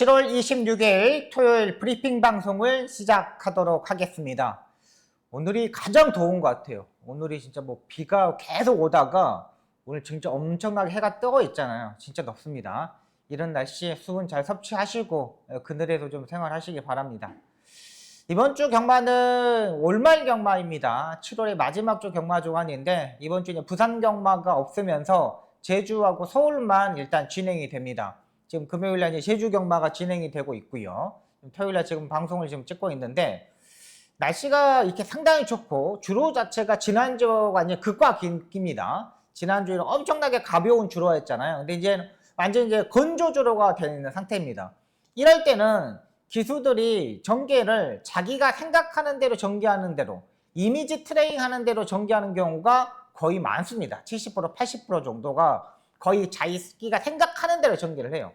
7월 26일 토요일 브리핑 방송을 시작하도록 하겠습니다. 오늘이 가장 더운 것 같아요. 오늘이 진짜 뭐 비가 계속 오다가 오늘 진짜 엄청나게 해가 뜨고 있잖아요. 진짜 덥습니다. 이런 날씨에 수분 잘 섭취하시고 어, 그늘에서 좀 생활하시기 바랍니다. 이번 주 경마는 월말 경마입니다. 7월의 마지막 주 경마 주간인데 이번 주는 부산 경마가 없으면서 제주하고 서울만 일단 진행이 됩니다. 지금 금요일 날 제주 경마가 진행이 되고 있고요. 토요일 날 지금 방송을 지금 찍고 있는데 날씨가 이렇게 상당히 좋고 주로 자체가 지난주가 이제 극과 극입니다. 지난주에는 엄청나게 가벼운 주로였잖아요. 근데 이제 완전 이제 건조 주로가 되는 상태입니다. 이럴 때는 기수들이 전개를 자기가 생각하는 대로 전개하는 대로 이미지 트레이닝 하는 대로 전개하는 경우가 거의 많습니다. 70% 80% 정도가 거의 자기가 생각하는 대로 전개를 해요.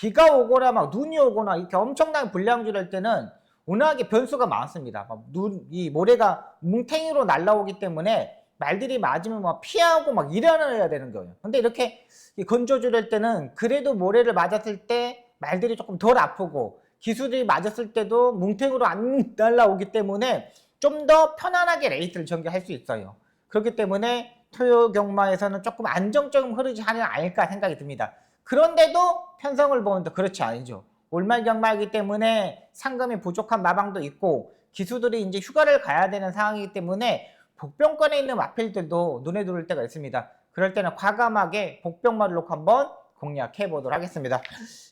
비가 오거나 막 눈이 오거나 이렇게 엄청난 불량주를 때는 워낙에 변수가 많습니다. 막 눈, 이 모래가 뭉탱이로 날라오기 때문에 말들이 맞으면 막 피하고 막 일어나야 되는 거예요. 근데 이렇게 이 건조주를 때는 그래도 모래를 맞았을 때 말들이 조금 덜 아프고 기수들이 맞았을 때도 뭉탱이로 안 날라오기 때문에 좀 더 편안하게 레이스를 전개할 수 있어요. 그렇기 때문에 토요 경마에서는 조금 안정적인 흐르지 아닐까 생각이 듭니다. 그런데도 편성을 또 그렇지 않죠. 올말 경마이기 때문에 상금이 부족한 마방도 있고 기수들이 이제 휴가를 가야 되는 상황이기 때문에 복병권에 있는 마필들도 눈에 들어올 때가 있습니다. 그럴 때는 과감하게 복병마를 놓고 한번 공략해 보도록 하겠습니다.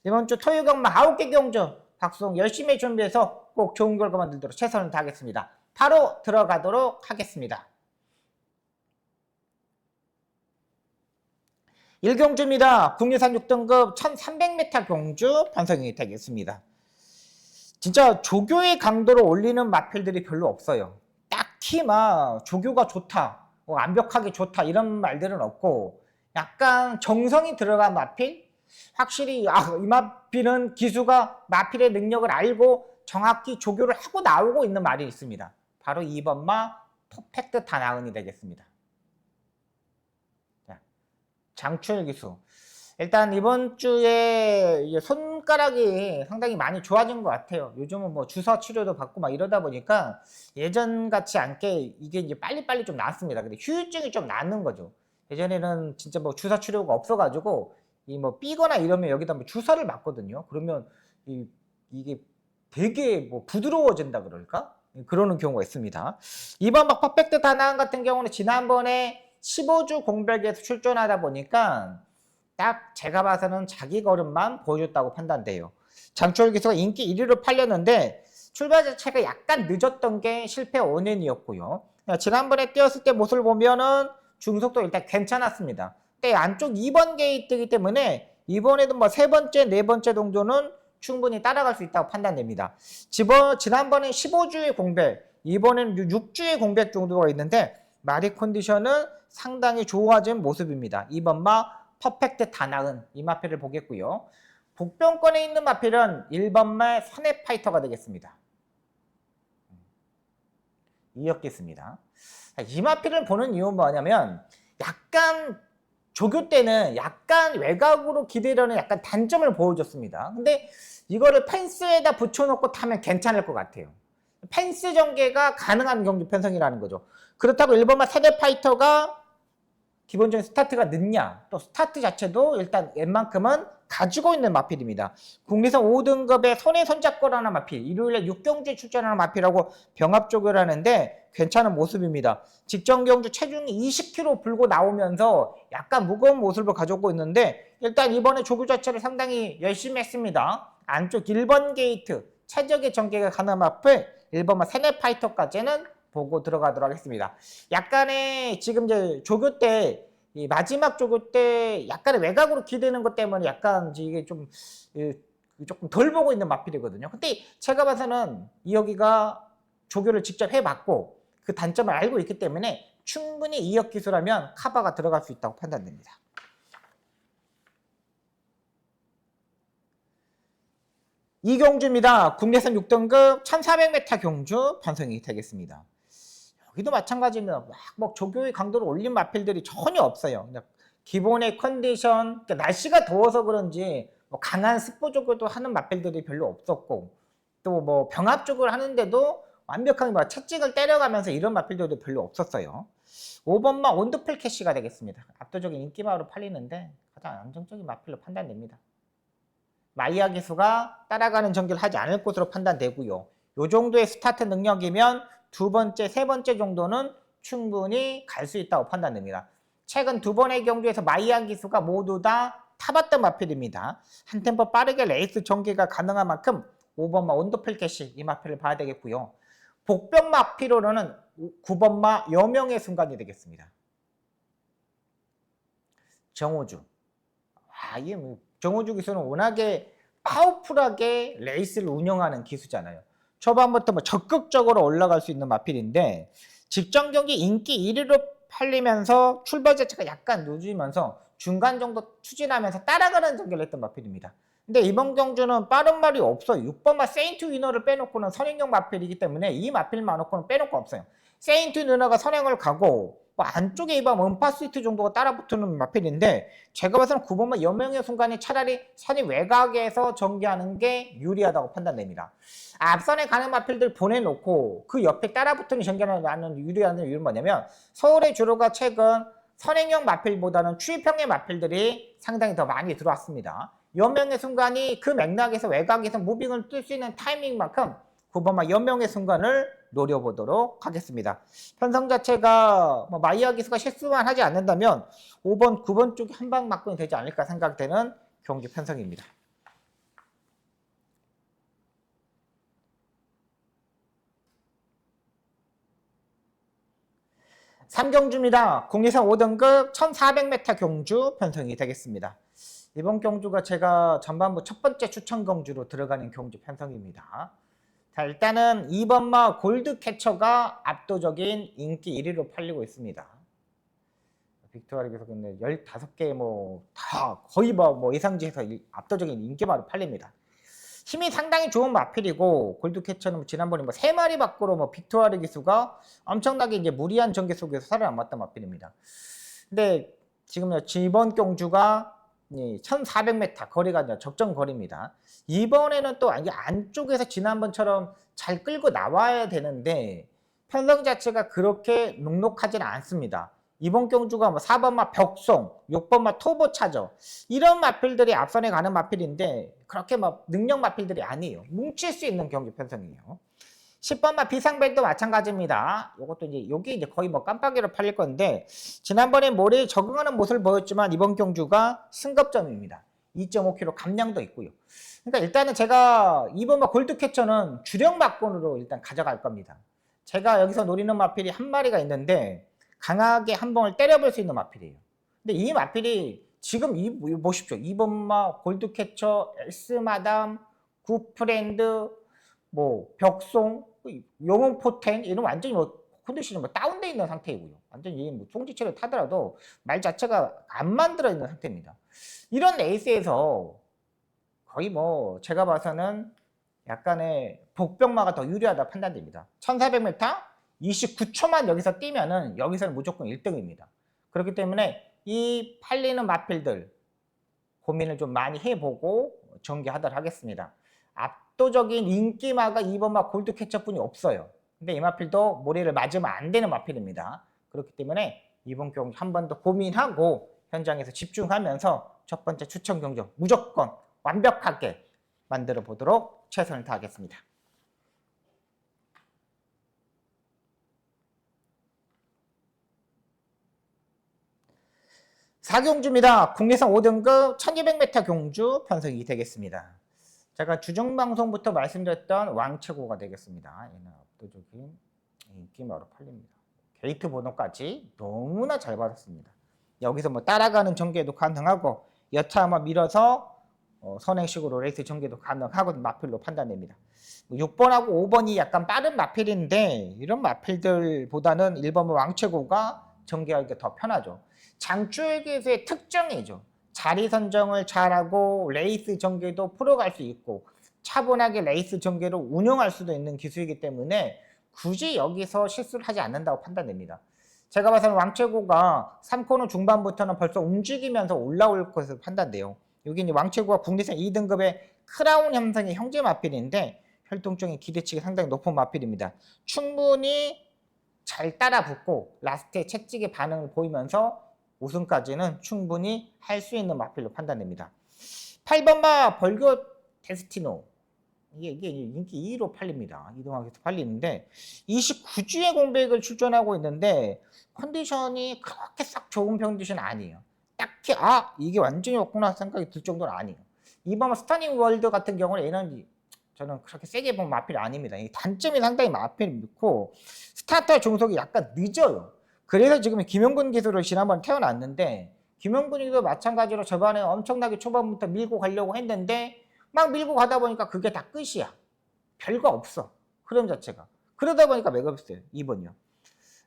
이번 주 토요 경마 9개 경주 박수홍 열심히 준비해서 꼭 좋은 결과 만들도록 최선을 다하겠습니다. 바로 들어가도록 하겠습니다. 1경주입니다. 국내산 6등급 1300m 경주 편성이 되겠습니다. 진짜 조교의 강도를 올리는 마필들이 별로 없어요. 딱히 막 조교가 좋다, 뭐 완벽하게 좋다 이런 말들은 없고 약간 정성이 들어간 마필? 확실히 아, 이 마필은 기수가 마필의 능력을 알고 정확히 조교를 하고 나오고 있는 말이 있습니다. 바로 2번마 퍼펙트 다나은이 되겠습니다. 장춘 기수. 일단 이번 주에 손가락이 상당히 많이 좋아진 것 같아요. 요즘은 뭐 주사 치료도 받고 막 이러다 보니까 예전 같지 않게 이게 이제 빨리빨리 좀 나았습니다. 근데 휴유증이 좀 낫는 거죠. 예전에는 진짜 뭐 주사 치료가 없어가지고 이 뭐 삐거나 이러면 여기다 뭐 주사를 맞거든요. 그러면 이, 이게 되게 뭐 부드러워진다 그럴까? 그러는 경우가 있습니다. 이번 막 퍼펙트 다나은 같은 경우는 지난번에 15주 공백에서 출전하다 보니까 딱 제가 봐서는 자기 걸음만 보여줬다고 판단돼요. 장철 기수가 인기 1위로 팔렸는데 출발 자체가 약간 늦었던 게 실패 원인이었고요. 지난번에 뛰었을 때 모습을 보면은 중속도 일단 괜찮았습니다. 근데 안쪽 2번 게이트이기 때문에 이번에도 뭐 세 번째, 네 번째 동조는 충분히 따라갈 수 있다고 판단됩니다. 지난번에 15주의 공백, 이번에는 6주의 공백 정도가 있는데 마리 컨디션은 상당히 좋아진 모습입니다. 2번마 퍼펙트 다나은 이 마필을 보겠고요. 복병권에 있는 마필은 1번 마 선해파이터가 되겠습니다. 이었겠습니다. 이 마필을 보는 이유는 뭐냐면 약간 조교 때는 약간 외곽으로 기대려는 약간 단점을 보여줬습니다. 근데 이거를 펜스에다 붙여놓고 타면 괜찮을 것 같아요. 펜스 전개가 가능한 경주 편성이라는 거죠. 그렇다고 1번만 세대 파이터가 기본적인 스타트가 늦냐 또 스타트 자체도 일단 웬만큼은 가지고 있는 마필입니다. 국내선 5등급의 손에 손잡고라는 마필 일요일에 6경주에 출전하는 마필하고 병합 조교를 하는데 괜찮은 모습입니다. 직전 경주 체중이 20kg 불고 나오면서 약간 무거운 모습을 가지고 있는데 일단 이번에 조교 자체를 상당히 열심히 했습니다. 안쪽 1번 게이트 최적의 전개가 가능한 마필 1번만 세네 파이터까지는 보고 들어가도록 하겠습니다. 약간의 지금 이제 조교 때이 마지막 조교 때 약간의 외곽으로 기대는 것 때문에 약간 이게 좀 조금 덜 보고 있는 마필이거든요. 근데 제가 봐서는 이혁이가 조교를 직접 해봤고 그 단점을 알고 있기 때문에 충분히 이혁 기술하면 카바가 들어갈 수 있다고 판단됩니다. 이경주입니다. 국내선 6등급 1400m 경주 편성이 되겠습니다. 여기도 마찬가지입니다. 막 조교의 강도를 올린 마필들이 전혀 없어요. 기본의 컨디션, 그러니까 날씨가 더워서 그런지 뭐 강한 스포적으로도 하는 마필들이 별로 없었고 또 뭐 병합 쪽을 하는데도 완벽하게 뭐 채찍을 때려가면서 이런 마필들도 별로 없었어요. 5번마 온드플 캐시가 되겠습니다. 압도적인 인기마로 팔리는데 가장 안정적인 마필로 판단됩니다. 마이아 기수가 따라가는 전개를 하지 않을 것으로 판단되고요. 요 정도의 스타트 능력이면 두 번째, 세 번째 정도는 충분히 갈 수 있다고 판단됩니다. 최근 두 번의 경주에서 마이아 기수가 모두 다 타봤던 마필입니다. 한 템포 빠르게 레이스 전개가 가능한 만큼 5번마 온도필 캐시 이 마필을 봐야 되겠고요. 복병 마필로는 9번마 여명의 순간이 되겠습니다. 정호주. 아, 이게 뭐 정호주 기수는 워낙에 파워풀하게 레이스를 운영하는 기수잖아요. 초반부터 뭐 적극적으로 올라갈 수 있는 마필인데 직전 경기 인기 1위로 팔리면서 출발 자체가 약간 늦으면서 중간 정도 추진하면서 따라가는 전개를 했던 마필입니다. 근데 이번 경주는 빠른 말이 없어요. 6번마 세인트 위너를 빼놓고는 선행형 마필이기 때문에 이 마필만 놓고는 빼놓고 없어요. 세인트 위너가 선행을 가고 뭐 안쪽에 이번 은파스위트 정도가 따라붙는 마필인데 제가 봐서는 9번마 여명의 순간에 차라리 선이 외곽에서 전개하는 게 유리하다고 판단됩니다. 앞선에 가는 마필들 보내놓고 그 옆에 따라붙는 전개하는 유리한 이유는 뭐냐면 서울의 주로가 최근 선행형 마필보다는 추입형의 마필들이 상당히 더 많이 들어왔습니다. 여명의 순간이 그 맥락에서 외곽에서 무빙을 뜰 수 있는 타이밍만큼 9번마 여명의 순간을 노려보도록 하겠습니다. 편성 자체가 뭐 마이아 기수가 실수만 하지 않는다면 5번, 9번 쪽이 한 방 맞고 되지 않을까 생각되는 경기 편성입니다. 삼경주입니다. 국내선 5등급 1400m 경주 편성이 되겠습니다. 이번 경주가 제가 전반부 첫 번째 추천 경주로 들어가는 경주 편성입니다. 자, 일단은 2번마 골드캐쳐가 압도적인 인기 1위로 팔리고 있습니다. 빅토리에서 근데 15개 뭐 다 거의 뭐, 뭐 예상지에서 압도적인 인기마로 팔립니다. 힘이 상당히 좋은 마필이고 골드캐쳐는 지난번에 뭐 세 마리 밖으로 뭐 빅토리아 기수가 엄청나게 이제 무리한 전개 속에서 살아남았던 마필입니다. 근데 지금 이번 경주가 1400m 거리가 적정 거리입니다. 이번에는 또 안쪽에서 지난번처럼 잘 끌고 나와야 되는데 편성 자체가 그렇게 녹록하지는 않습니다. 이번 경주가 뭐 4번마 벽송, 6번마 토보 차저 이런 마필들이 앞선에 가는 마필인데 그렇게 막 능력 마필들이 아니에요. 뭉칠 수 있는 경기 편성이에요. 10번마 비상벨도 마찬가지입니다. 이것도 이제 여기 이제 거의 뭐 깜빡이로 팔릴 건데 지난번에 모래에 적응하는 모습을 보였지만 이번 경주가 승급점입니다. 2.5kg 감량도 있고요. 그러니까 일단은 제가 2번마 골드캐쳐는 주력 막권으로 일단 가져갈 겁니다. 제가 여기서 노리는 마필이 한 마리가 있는데 강하게 한 번을 때려볼 수 있는 마필이에요. 근데 이 마필이 지금 이 보십시오. 2번마 골드캐쳐, 에스마담, 구프렌드, 뭐 벽송, 영웅 포텐 이런 완전히 뭐 컨디션이 뭐 다운돼 있는 상태이고요. 완전히 뭐 송지체를 타더라도 말 자체가 안 만들어 있는 상태입니다. 이런 레이스에서 거의 뭐 제가 봐서는 약간의 복병마가 더 유리하다 판단됩니다. 1400m 29초만 여기서 뛰면은 여기서는 무조건 1등입니다. 그렇기 때문에 이 팔리는 마필들 고민을 좀 많이 해보고 전개하도록 하겠습니다. 압도적인 인기마가 2번 마 골드 캐쳐뿐이 없어요. 근데 이 마필도 모래를 맞으면 안 되는 마필입니다. 그렇기 때문에 이번 경기 한 번 더 고민하고 현장에서 집중하면서 첫 번째 추천 경정 무조건 완벽하게 만들어 보도록 최선을 다하겠습니다. 사경주입니다. 국내선 5등급 1200m 경주 편성이 되겠습니다. 제가 주정 방송부터 말씀드렸던 왕최고가 되겠습니다. 얘는 압도적인 인기마로 팔립니다. 게이트 번호까지 너무나 잘 받았습니다. 여기서 뭐 따라가는 전개도 가능하고 여차하면 밀어서 어, 선행식으로 레이스 전개도 가능하고 마필로 판단됩니다. 6번하고 5번이 약간 빠른 마필인데 이런 마필들보다는 1번은 왕최고가 전개하기가 더 편하죠. 장추에게서의 특정이죠. 자리 선정을 잘하고 레이스 전개도 풀어갈 수 있고 차분하게 레이스 전개를 운영할 수도 있는 기술이기 때문에 굳이 여기서 실수를 하지 않는다고 판단됩니다. 제가 봐서는 왕최고가 3코너 중반부터는 벌써 움직이면서 올라올 것으로 판단돼요. 여기 이제 왕체구와 국내선 2등급의 크라운 형상의 형제 마필인데 활동적인 기대치가 상당히 높은 마필입니다. 충분히 잘 따라 붙고 라스트에 채찍의 반응을 보이면서 우승까지는 충분히 할 수 있는 마필로 판단됩니다. 8번마 벌교 데스티노 이게, 이게 인기 2위로 팔립니다. 이동학에서 팔리는데 29주의 공백을 출전하고 있는데 컨디션이 그렇게 싹 좋은 컨디션 아니에요. 딱히 아 이게 완전히 없구나 생각이 들 정도는 아니에요. 이번 스타닝 월드 같은 경우는 에너지 저는 그렇게 세게 본 마필 아닙니다. 이 단점이 상당히 마필 있고 스타터 종속이 약간 늦어요. 그래서 지금 김영근 기술을 지난번 태어났는데 김영근이도 마찬가지로 저번에 엄청나게 초반부터 밀고 가려고 했는데 막 밀고 가다 보니까 그게 다 끝이야. 별거 없어. 흐름 자체가. 그러다 보니까 맥없어요. 2번이요.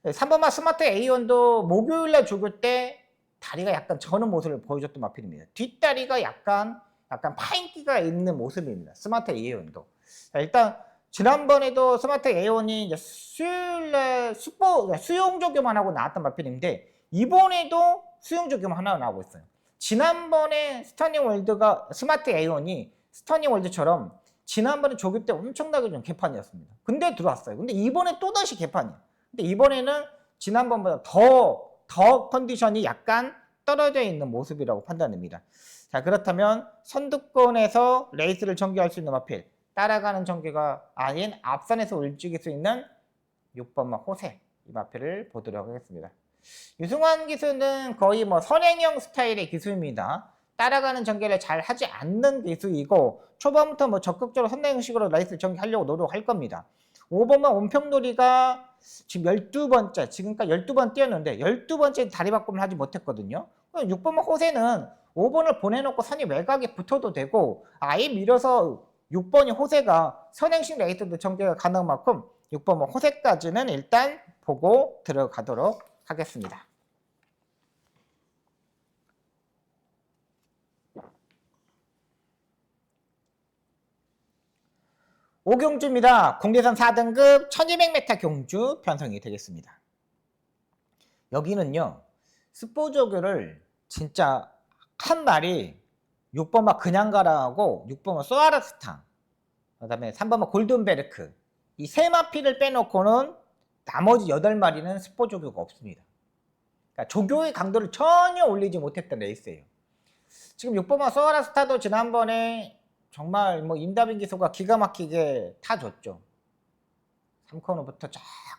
3번만 스마트 A1도 목요일날 죽을 때 다리가 약간 저는 모습을 보여줬던 마필입니다. 뒷다리가 약간 약간 파인기가 있는 모습입니다. 스마트 A1도. 일단 지난번에도 스마트 A1이 이제 수요일날 수보 수용 적용만 하고 나왔던 마필인데 이번에도 수용 적용 하나 나오고 있어요. 지난번에 스타닝 월드가 스마트 A1이 스타닝 월드처럼 지난번에 조교 때 엄청나게 좀 개판이었습니다. 근데 들어왔어요. 근데 이번에 또다시 개판이에요. 근데 이번에는 지난번보다 더, 더 컨디션이 약간 떨어져 있는 모습이라고 판단됩니다. 자, 그렇다면 선두권에서 레이스를 전개할 수 있는 마필, 따라가는 전개가 아닌 앞선에서 울직일 수 있는 6번마 호세, 이 마필을 보도록 하겠습니다. 유승환 기수는 거의 뭐 선행형 스타일의 기수입니다. 따라가는 전개를 잘 하지 않는 기수이고 초반부터 뭐 적극적으로 선행식으로 라이스를 전개하려고 노력할 겁니다. 5번만 온평놀이가 지금 12번째, 지금까지 12번 뛰었는데 12번째 다리 바꿈을 하지 못했거든요. 6번만 호세는 5번을 보내놓고 선이 외곽에 붙어도 되고 아예 밀어서 6번이 호세가 선행식 레이스도 전개가 가능한 만큼 6번 호세까지는 일단 보고 들어가도록 하겠습니다. 오경주입니다. 공대선 4등급 1200m 경주 편성이 되겠습니다. 여기는요. 스포조교를 진짜 한 마리 6번마 그냥 가라하고 6번마 소아라스탕 그 다음에 3번마 골든베르크 이 세 마피를 빼놓고는 나머지 8마리는 스포 조교가 없습니다. 그러니까 조교의 강도를 전혀 올리지 못했던 레이스예요. 지금 6번마 소아라스타도 지난번에 정말 뭐 임다빈 기수가 기가 막히게 타줬죠. 3코너부터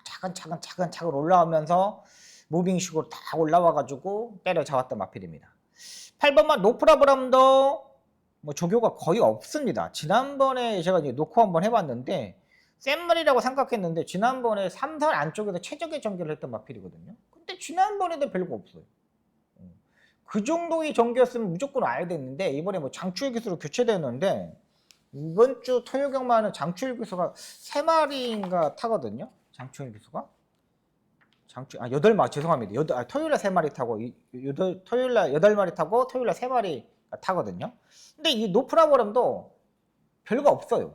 차근차근 차근차근 올라오면서 무빙식으로 다 올라와가지고 때려잡았던 마필입니다. 8번만 노프라브람도 뭐 조교가 거의 없습니다. 지난번에 제가 이제 놓고 한번 해봤는데 센 말이라고 생각했는데 지난번에 3선 안쪽에서 최적의 전개를 했던 마필이거든요. 근데 지난번에도 별거 없어요. 그 정도의 전개였으면 무조건 와야 됐는데 이번에 뭐 장추일 기수로 교체되는데 이번 주 토요 경마는 장추일 기수가 세 마리인가 타거든요. 장추일 기수가 장추 아 여덟 마리 죄송합니다. 여덟 아, 토요일에 세 마리 타고 이- 여덟 토요일날 여덟 마리 타고 토요일에 세 마리 타거든요. 근데 이 노프라버럼도 별거 없어요.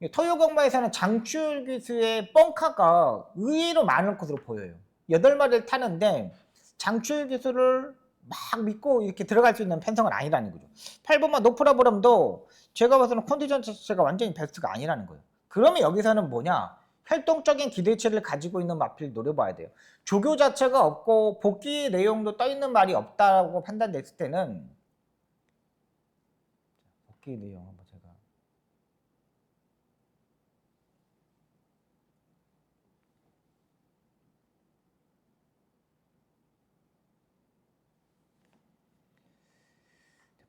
이 토요 경마에서는 장추일 기수의 뻥카가 의외로 많을 것으로 보여요. 여덟 마리를 타는데 장추일 기수를 막 믿고 이렇게 들어갈 수 있는 편성은 아니라는 거죠. 8번만 노프라브럼도 제가 봐서는 컨디션 자체가 완전히 베스트가 아니라는 거예요. 그러면 여기서는 뭐냐? 활동적인 기대치를 가지고 있는 마필 노려봐야 돼요. 조교 자체가 없고 복귀 내용도 떠 있는 말이 없다고 판단됐을 때는 복귀 내용 한번 제가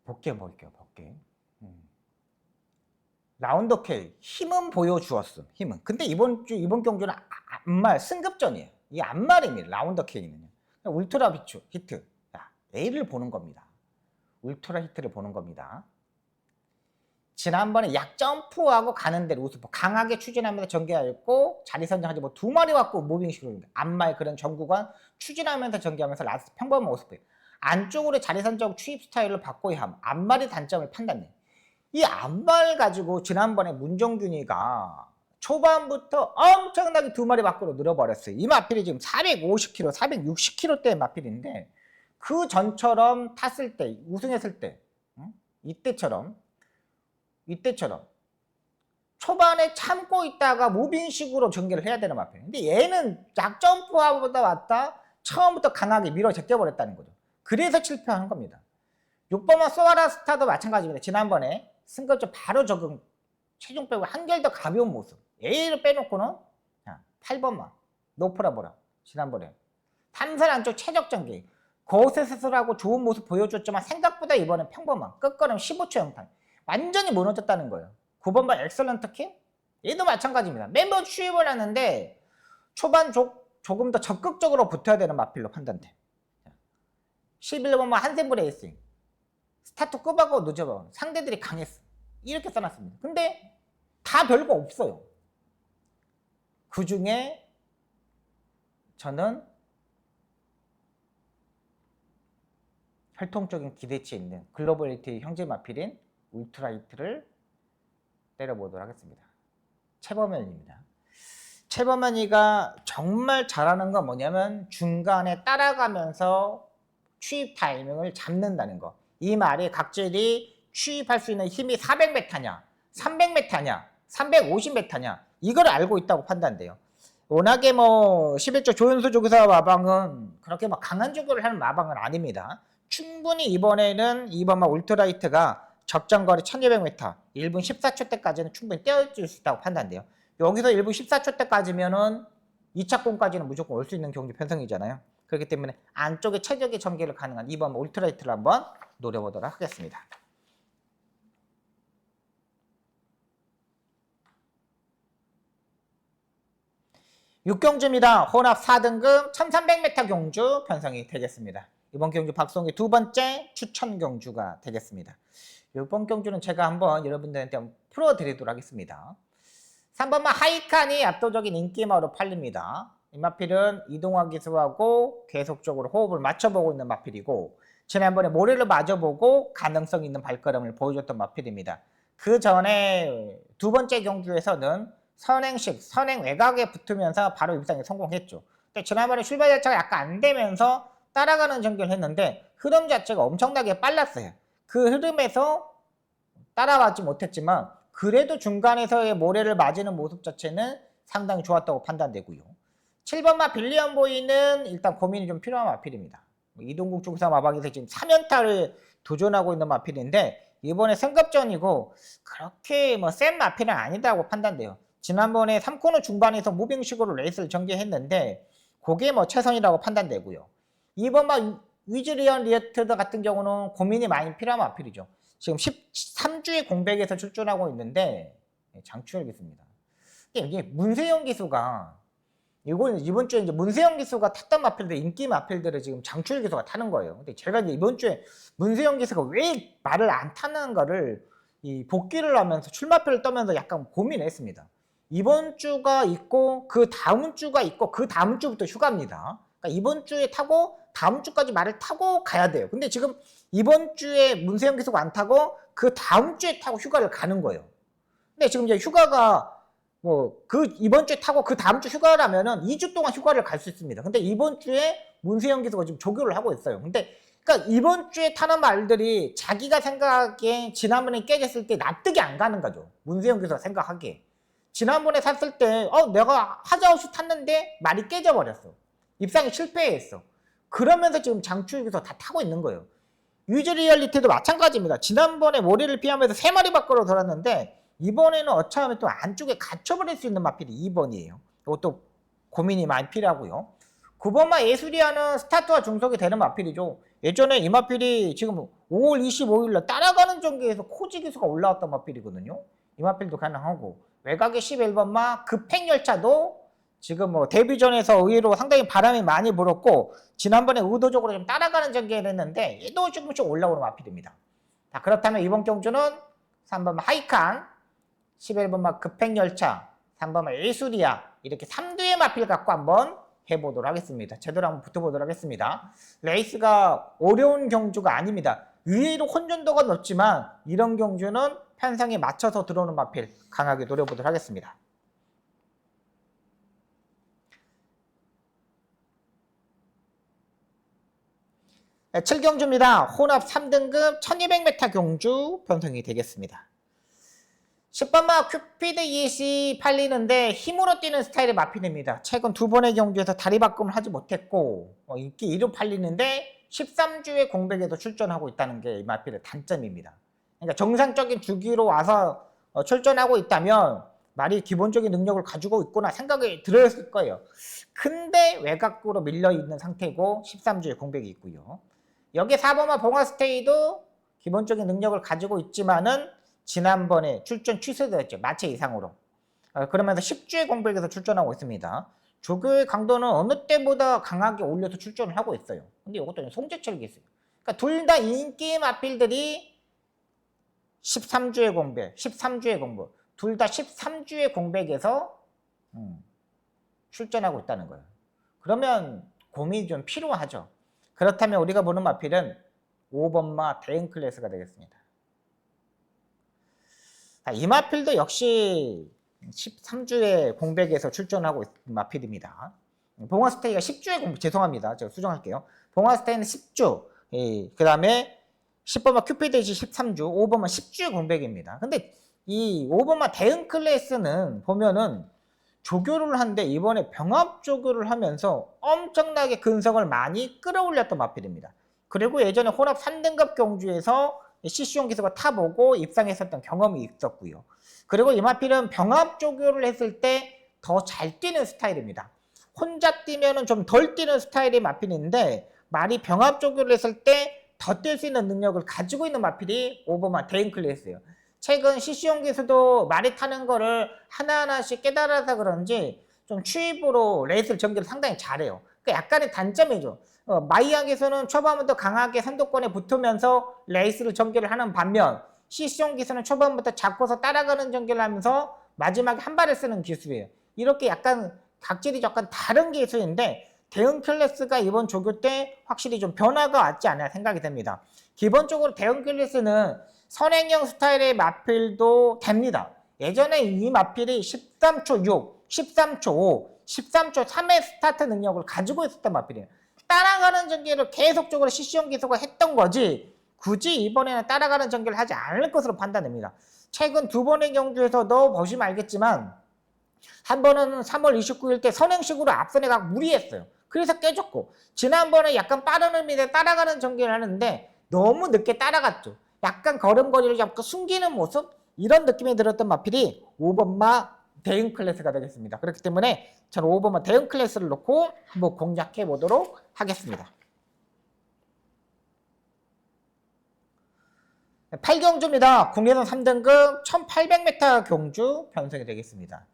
복귀해 볼게요. 복귀. 음. 라운더 K 힘은 보여주었음. 힘은. 근데 이번 주 이번 경주는 아- 아- 승급전이에요. 이 안말입니다. 라운더 K는요. 울트라 비추 히트. 자, A를 보는 겁니다. 울트라 히트를 보는 겁니다. 지난번에 약 점프하고 가는 대로 우습고 강하게 추진하면서 전개하였고 자리 선정하지 뭐 두 마리 갖고 무빙식으로 안말 그런 전구간 추진하면서 전개하면서 라스트 평범한 모습이에요. 안쪽으로 자리 선정 추입 스타일을 바꿔야 함. 앞말의 단점을 판단해. 이 앞말 가지고 지난번에 문정균이가 초반부터 엄청나게 두 마리 밖으로 늘어버렸어요. 이 마필이 지금 450kg, 460kg대 마필인데 그 전처럼 탔을 때, 우승했을 때, 응? 이때처럼 이때처럼 초반에 참고 있다가 무빙식으로 전개를 해야 되는 마필. 근데 얘는 약점프하보다 왔다 처음부터 강하게 밀어 제껴버렸다는 거죠. 그래서 실패하는 겁니다. 6번만 소아라 스타도 마찬가지입니다. 지난번에 승급점 바로 적응 체중 빼고 한결 더 가벼운 모습. A를 빼놓고는 자, 8번만 노프라 보라. 지난번에 삼선 안쪽 최적 전개. 고세스라고 좋은 모습 보여줬지만 생각보다 이번엔 평범한 끝걸음 15초 영탄. 완전히 무너졌다는 거예요. 9번만 엑설런트 킹? 얘도 마찬가지입니다. 멤버 취입을 하는데 초반 조, 조금 더 적극적으로 붙어야 되는 마필로 판단돼. 11번만 한샘 브레이싱. 스타트 끄바고 늦어봐. 상대들이 강했어. 이렇게 써놨습니다. 근데 다 별거 없어요. 그 중에 저는 혈통적인 기대치에 있는 글로벌리티 형제 마필인 울트라이트를 때려보도록 하겠습니다. 최범현입니다. 최범현이가 정말 잘하는 건 뭐냐면 중간에 따라가면서 취입 타이밍을 잡는다는 거. 이 말이 각질이 취입할 수 있는 힘이 400m냐, 300m냐, 350m냐 이걸 알고 있다고 판단돼요. 워낙에 뭐 11조 조윤수 조교사 마방은 그렇게 막 강한 조교를 하는 마방은 아닙니다. 충분히 이번에는 이번만 울트라이트가 적정거리 1200m, 1분 14초 때까지는 충분히 떼어줄 수 있다고 판단돼요. 여기서 1분 14초 때까지면은 2차권까지는 무조건 올 수 있는 경기 편성이잖아요. 그렇기 때문에 안쪽에 최적의 전개를 가능한 이번 울트라이트를 한번 노려보도록 하겠습니다. 육경주입니다. 혼합 4등급 1300m 경주 편성이 되겠습니다. 이번 경주 박성기 두 번째 추천 경주가 되겠습니다. 이번 경주는 제가 한번 여러분들한테 풀어드리도록 하겠습니다. 3번만 하이칸이 압도적인 인기마로 팔립니다. 이 마필은 이동화 기수하고 계속적으로 호흡을 맞춰보고 있는 마필이고 지난번에 모래를 맞아보고 가능성 있는 발걸음을 보여줬던 마필입니다. 그 전에 두 번째 경주에서는 선행식, 선행 외곽에 붙으면서 바로 입상에 성공했죠. 근데 지난번에 출발 자체가 약간 안 되면서 따라가는 전개를 했는데 흐름 자체가 엄청나게 빨랐어요. 그 흐름에서 따라가지 못했지만 그래도 중간에서의 모래를 맞이는 모습 자체는 상당히 좋았다고 판단되고요. 7번마 빌리언 보이는 일단 고민이 좀 필요한 마필입니다. 뭐 이동국 중사 마방에서 지금 3연타를 도전하고 있는 마필인데 이번에 승급전이고 그렇게 뭐 센 마필은 아니다고 판단돼요. 지난번에 3코너 중반에서 무빙식으로 레이스를 전개했는데 그게 뭐 최선이라고 판단되고요. 이번 막 위즈리언 리어트드 같은 경우는 고민이 많이 필요한 마필이죠. 지금 13주의 공백에서 출전하고 있는데 장출혈 기수입니다. 이게 문세영 기수가 이건 이번 주에 이제 문세영 기수가 탔던 마필들 인기 마필들을 지금 장출 기수가 타는 거예요. 근데 제가 이제 이번 주에 문세영 기수가 왜 말을 안 타는 거를 이 복귀를 하면서 출마표를 떠면서 약간 고민했습니다. 이번 주가 있고 그 다음 주가 있고 그 다음 주부터 휴가입니다. 그러니까 이번 주에 타고 다음 주까지 말을 타고 가야 돼요. 근데 지금 이번 주에 문세영 기수가 안 타고 그 다음 주에 타고 휴가를 가는 거예요. 근데 지금 이제 휴가가 뭐 그 이번 주에 타고 그 다음 주 휴가라면은 2주 동안 휴가를 갈 수 있습니다. 근데 이번 주에 문세영 기수가 지금 조교를 하고 있어요. 근데 그러니까 이번 주에 타는 말들이 자기가 생각하기에 지난번에 깨졌을 때 납득이 안 가는 거죠. 문세영 기수가 생각하기에. 지난번에 샀을 때, 어, 내가 하자 없이 탔는데 말이 깨져버렸어. 입상이 실패했어. 그러면서 지금 장출기서 다 타고 있는 거예요. 유즈 리얼리티도 마찬가지입니다. 지난번에 모리를 피하면서 세 마리 밖으로 돌았는데 이번에는 어차피 또 안쪽에 갇혀버릴 수 있는 마필이 2번이에요. 이것도 고민이 많이 필요하고요. 9번만 예술이하는 스타트와 중속이 되는 마필이죠. 예전에 이 마필이 지금 5월 25일날 따라가는 전개에서 코지 기수가 올라왔던 마필이거든요. 이 마필도 가능하고 외곽의 11번마 급행열차도 지금 뭐 데뷔전에서 의외로 상당히 바람이 많이 불었고 지난번에 의도적으로 좀 따라가는 전개를 했는데 얘도 조금씩 올라오는 마필입니다. 자 그렇다면 이번 경주는 3번 하이칸 11번마 급행열차 3번마 예술이야 이렇게 3두의 마필 갖고 한번 해보도록 하겠습니다. 제대로 한번 붙어보도록 하겠습니다. 레이스가 어려운 경주가 아닙니다. 의외로 혼전도가 높지만 이런 경주는 편성에 맞춰서 들어오는 마필 강하게 노려보도록 하겠습니다. 7경주입니다. 혼합 3등급 1200m 경주 편성이 되겠습니다. 10번마 큐피드 이시 팔리는데 힘으로 뛰는 스타일의 마필입니다. 최근 두 번의 경주에서 다리 바꿈을 하지 못했고 어, 인기 1로 팔리는데 13주의 공백에도 출전하고 있다는 게 이 마필의 단점입니다. 그러니까 정상적인 주기로 와서 어, 출전하고 있다면 말이 기본적인 능력을 가지고 있구나 생각이 들었을 거예요. 근데 외곽으로 밀려 있는 상태고 13주의 공백이 있고요. 여기 4번마 봉화스테이도 기본적인 능력을 가지고 있지만은 지난번에 출전 취소되었죠. 마체 이상으로. 어, 그러면서 10주의 공백에서 출전하고 있습니다. 조교의 강도는 어느 때보다 강하게 올려서 출전을 하고 있어요. 근데 이것도 송재철이 있어요. 그러니까 둘 다 인기 마필들이 13주의 공백, 13주의 공백, 둘 다 13주의 공백에서 음, 출전하고 있다는 거예요. 그러면 고민이 좀 필요하죠. 그렇다면 우리가 보는 마필은 5번마 대응 클래스가 되겠습니다. 자, 이 마필도 역시 13주의 공백에서 출전하고 있는 마필입니다. 봉화스테이가 10주의 공백, 죄송합니다. 제가 수정할게요. 봉화스테이는 10주, 그 다음에 10번마 큐피드시 13주, 5번마 10주의 공백입니다. 근데 이 5번마 대응 클래스는 보면은 조교를 한데 이번에 병합 조교를 하면서 엄청나게 근성을 많이 끌어올렸던 마필입니다. 그리고 예전에 혼합 3등급 경주에서 CC용 기수가 타보고 입상했었던 경험이 있었고요. 그리고 이 마필은 병합 조교를 했을 때 더 잘 뛰는 스타일입니다. 혼자 뛰면은 좀 덜 뛰는 스타일의 마필인데 말이 병합 조교를 했을 때 더 뛸 수 있는 능력을 가지고 있는 마필이 오버마 대인 클래스예요. 최근 CC용 기수도 말이 타는 거를 하나하나씩 깨달아서 그런지 좀 추입으로 레이스를 전개를 상당히 잘해요. 그 약간의 단점이죠. 어, 마이약에서는 초반부터 강하게 선두권에 붙으면서 레이스를 전개를 하는 반면 CC용 기수는 초반부터 잡고서 따라가는 전개를 하면서 마지막에 한 발을 쓰는 기술이에요. 이렇게 약간 각질이 약간 다른 기술인데 대응 클래스가 이번 조교 때 확실히 좀 변화가 왔지 않나 생각이 됩니다. 기본적으로 대응 클래스는 선행형 스타일의 마필도 됩니다. 예전에 이 마필이 13초 6, 13초 5, 13초 3의 스타트 능력을 가지고 있었던 마필이에요. 따라가는 전개를 계속적으로 CC용 기수가 했던 거지 굳이 이번에는 따라가는 전개를 하지 않을 것으로 판단됩니다. 최근 두 번의 경주에서도 보시면 알겠지만 한 번은 3월 29일 때 선행식으로 앞선에 가 무리했어요. 그래서 깨졌고 지난번에 약간 빠른 의미で따라가는 전개를 하는데 너무 늦게 따라갔죠. 약간 걸음걸이를 잡고 숨기는 모습 이런 느낌이 들었던 마필이 5번마 대응 클래스가 되겠습니다. 그렇기 때문에 저는 5번마 대응 클래스를 놓고 한번 공략해 보도록 하겠습니다. 8경주입니다. 국내선 3등급 1800m 경주 편성이 되겠습니다.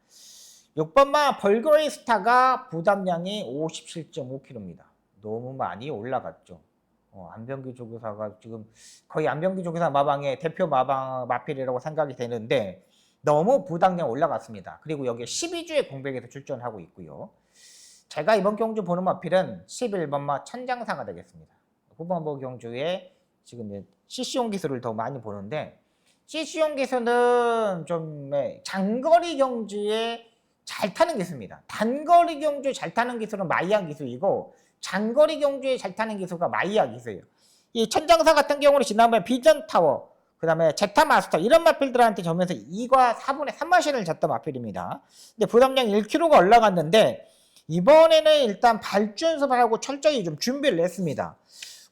6번마 벌그레이 스타가 부담량이 57.5kg입니다. 너무 많이 올라갔죠. 어, 안병기 조교사가 지금 거의 안병기 조교사 마방의 대표 마방 마필이라고 생각이 되는데 너무 부담량 올라갔습니다. 그리고 여기에 12주의 공백에서 출전하고 있고요. 제가 이번 경주 보는 마필은 11번마 천장사가 되겠습니다. 후반부 경주에 지금 CC용 기술을 더 많이 보는데 CC용 기술은 좀 네, 장거리 경주에 잘 타는 기술입니다. 단거리 경주에 잘 타는 기술은 마이야 기술이고 장거리 경주에 잘 타는 기술가 마이야 기술이에요. 이 천장사 같은 경우는 지난번에 비전 타워, 그 다음에 제타 마스터 이런 마필들한테 점에서 2과 4분의 3마신을 졌던 마필입니다. 근데 부담량 1kg가 올라갔는데 이번에는 일단 발주 연습을 하고 철저히 좀 준비를 했습니다.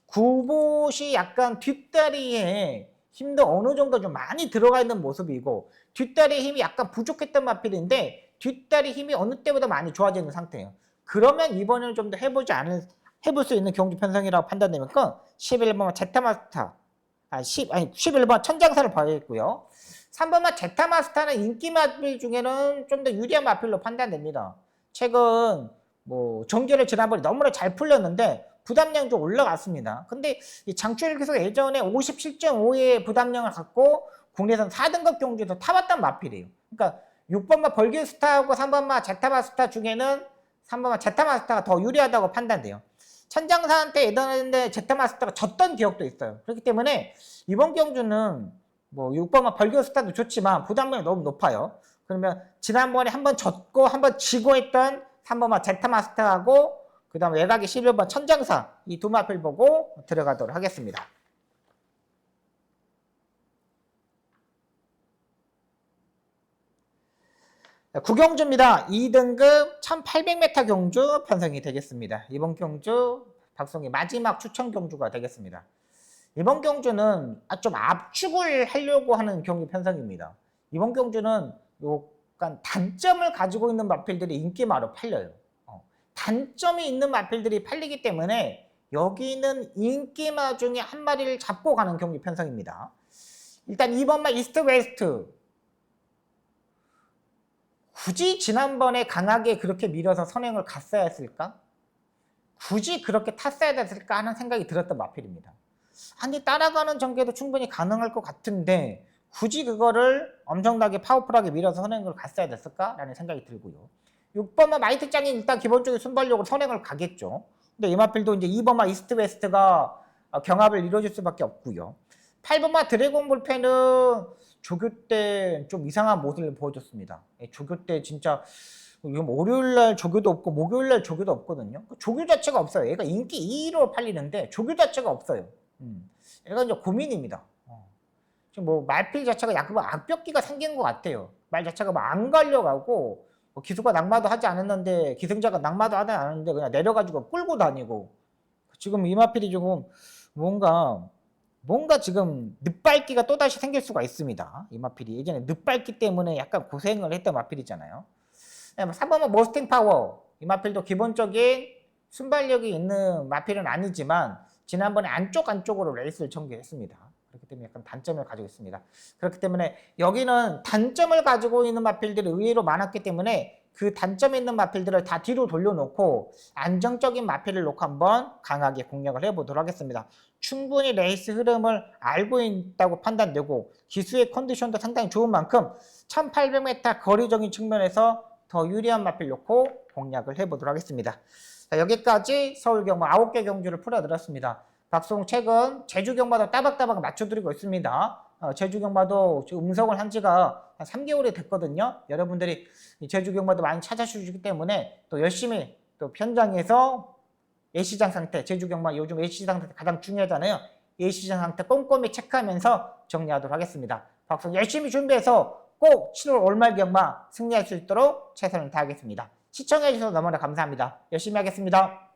구봇이 약간 뒷다리에 힘도 어느 정도 좀 많이 들어가 있는 모습이고 뒷다리 힘이 약간 부족했던 마필인데 뒷다리 힘이 어느 때보다 많이 좋아지는 상태예요. 그러면 이번에는 좀 더 해보지 않을 해볼 수 있는 경기 편성이라고 판단되니까 11번 제타마스터 아 10, 아니 11번 천장사를 봐야겠고요. 3번만 제타마스터는 인기 마필 중에는 좀 더 유리한 마필로 판단됩니다. 최근 뭐 전개를 지난번에 너무나 잘 풀렸는데 부담량 좀 올라갔습니다. 근데 이 장추일 기수가 예전에 57.5의 부담량을 갖고 국내선 4등급 경주에서 타봤던 마필이에요. 그러니까 6번마 벌기스타하고 3번마 제타마스타 중에는 3번마 제타마스타가 더 유리하다고 판단돼요. 천장사한테 예전에 제타마스타가 졌던 기억도 있어요. 그렇기 때문에 이번 경주는 뭐 6번마 벌기스타도 좋지만 부담량이 너무 높아요. 그러면 지난번에 한 번 졌고 한 번 지고 했던 3번마 제타마스타하고 그 다음 외곽이 11번 천장사 이 두 마필 보고 들어가도록 하겠습니다. 자, 구경주입니다. 2등급 1800m 경주 편성이 되겠습니다. 이번 경주 박성희 마지막 추천 경주가 되겠습니다. 이번 경주는 아, 좀 압축을 하려고 하는 경기 편성입니다. 이번 경주는 약간 단점을 가지고 있는 마필들이 인기마로 팔려요. 어, 단점이 있는 마필들이 팔리기 때문에 여기는 인기마 중에 한 마리를 잡고 가는 경기 편성입니다. 일단 2번마 이스트 웨스트 굳이 지난번에 강하게 그렇게 밀어서 선행을 갔어야 했을까? 굳이 그렇게 탔어야 됐을까 하는 생각이 들었던 마필입니다. 아니 따라가는 전개도 충분히 가능할 것 같은데 굳이 그거를 엄청나게 파워풀하게 밀어서 선행을 갔어야 됐을까라는 생각이 들고요. 6번마 마이트장이 일단 기본적인 순발력으로 선행을 가겠죠. 근데 이 마필도 이제 2번마 이스트 웨스트가 어, 경합을 이루어질 수밖에 없고요. 8번마 드래곤 볼펜은 조교 때 좀 이상한 모습을 보여줬습니다. 예, 조교 때 진짜 뭐 월요일 날 조교도 없고 목요일 날 조교도 없거든요. 그 조교 자체가 없어요. 얘가 인기 2위로 팔리는데 조교 자체가 없어요. 음. 얘가 이제 고민입니다. 어. 지금 뭐 말필 자체가 약간 뭐 악벽기가 생긴 것 같아요. 말 자체가 뭐안 가려가고 뭐 기수가 낙마도 하지 않았는데 기승자가 낙마도 하지 않았는데 그냥 내려가지고 끌고 다니고 지금 이마필이 조금 뭔가 뭔가 지금 늪밟기가 또다시 생길 수가 있습니다. 이 마필이 예전에 늪밟기 때문에 약간 고생을 했던 마필이잖아요. 3번은 머스팅 파워. 이 마필도 기본적인 순발력이 있는 마필은 아니지만 지난번에 안쪽 안쪽으로 레이스를 전개했습니다. 그렇기 때문에 약간 단점을 가지고 있습니다. 그렇기 때문에 여기는 단점을 가지고 있는 마필들이 의외로 많았기 때문에 그 단점 있는 마필들을 다 뒤로 돌려놓고 안정적인 마필을 놓고 한번 강하게 공략을 해보도록 하겠습니다. 충분히 레이스 흐름을 알고 있다고 판단되고 기수의 컨디션도 상당히 좋은 만큼 1800m 거리적인 측면에서 더 유리한 마필 놓고 공략을 해보도록 하겠습니다. 자, 여기까지 서울 경마 9개 경주를 풀어드렸습니다. 박송 최근 제주 경마도 따박따박 맞춰드리고 있습니다. 어, 제주 경마도 지금 음성을 한 지가 한 3개월이 됐거든요. 여러분들이 이 제주 경마도 많이 찾아주시기 때문에 또 열심히 또 현장에서 예시장 상태, 제주 경마 요즘 예시장 상태 가장 중요하잖아요. 예시장 상태 꼼꼼히 체크하면서 정리하도록 하겠습니다. 박송 열심히 준비해서 꼭 7월 올말 경마 승리할 수 있도록 최선을 다하겠습니다. 시청해주셔서 너무나 감사합니다. 열심히 하겠습니다.